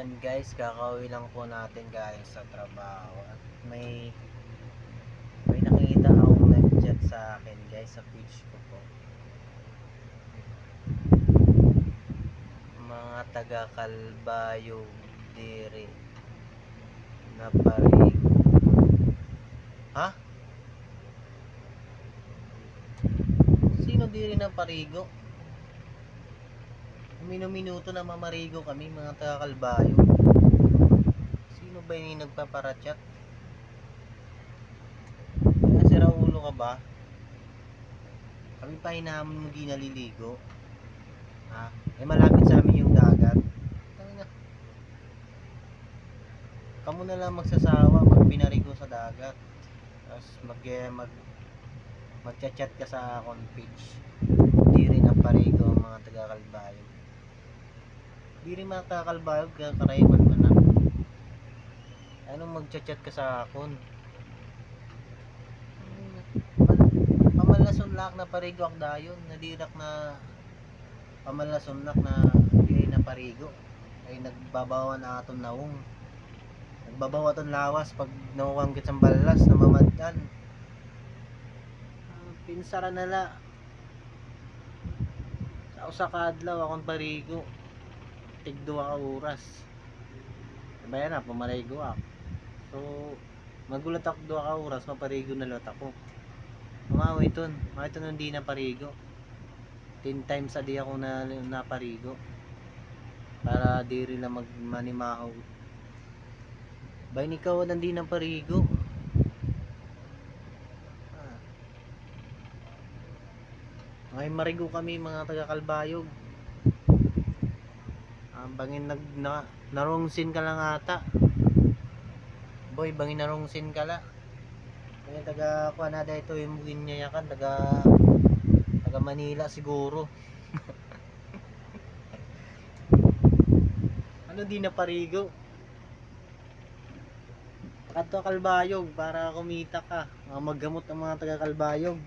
Ayan guys, kakauwi lang po natin guys sa trabaho at may may nakita akong nag-chat sa akin guys sa page ko po. Mga taga Kalbayo Diri na parig. Ha? Sino diri na parigo? Minu-minuto na mamarigo kami mga taga Kalbayo. Sino ba yung nagpaparachat? Kaya si Raulo ka ba? Kami pa hinahamon mo di naliligo. Ha? Eh malapit sa amin yung dagat. Tangina. Kamu na lang magsasawa pag pinarigo sa dagat. Tapos mag, eh, mag magchat-chat ka sa akong page. Hindi rin ang parigo mga taga Kalbayo. Di rin makakakalbayog ka karayman man na. Anong magchat-chat ka sa akon? Pamalasunlak na parigo ak dayon, nadirak na pamalasunlak na dili na parigo ay nagbabawan na aton naong. Nagbabawa aton lawas pag nawang kit sang balas na mamaddan. Ah, Pinsara na la. Sa usa ka adlaw parigo tig duha ka oras. Bayan na pamarigo ako. So magulat ako duha ka oras maparigo na lot ako. Umawi ton makita nun di na parigo 10 times a day ako na naparigo. Para di rin na magmanimahaw bayan ikaw nandi na parigo ah. May marigo kami mga taga Kalbayog ang bangin nag na, narungsin ka lang ata. Boy, bangin narungsin ka la. Kaya taga kuha na ito yung mugin niya yakan, taga taga Manila siguro. ano di na parigo? Kadto kalbayog para kumita ka. Mga maggamot ang mga taga kalbayog.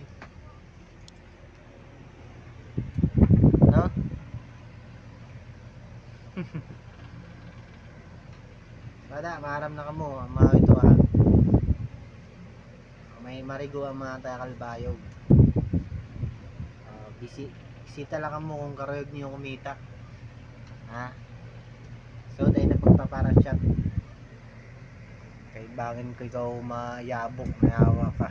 Bada, maharam na kamo, mga ito ah. May marigo ang mga taga kalbayog. Uh, bisi, bisita lang kamo kung karayog niyo kumita. Ha? So, dahil nagpagpapara siya. Kay bangin ko ikaw mayabok, mayawa ka.